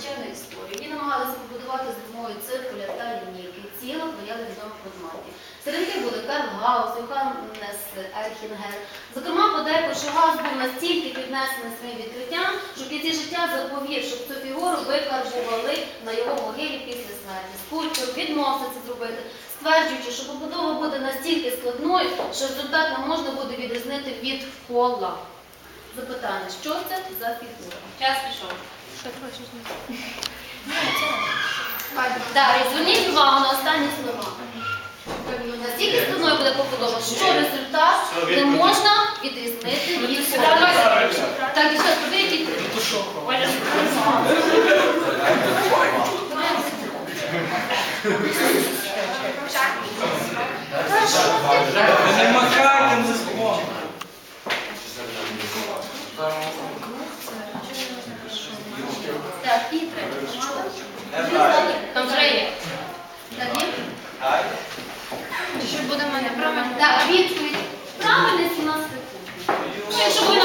надзвичайну історію. Її намагалися побудувати за допомогою циркуля та лінійки. Ціла твояли відомих предметів. Серед них були Карл Гаус, Йоханнес Ерхінгер. Зокрема, подейкують, що Гаус був настільки піднесений своїм відкриттям, що в кінці життя заповів, щоб цю фігуру викарбували на його могилі після смерті. Скульптор відмовився це зробити, стверджуючи, що побудова буде настільки складною, що результат не можна буде відрізнити від кола. Запитання, що це за фігура? Час пішов. Так, зверніть увагу на останні слова. Настільки складною буде побудова, що результат не можна відрізнити від кола. Так, дівчата, подивіть їх. Оля, Не махайте на слово. Так, і третє. там вже є. Так, є? Що буде в мене правильно? Так, відповідь. Правильно 17 секунд. Ну, якщо ви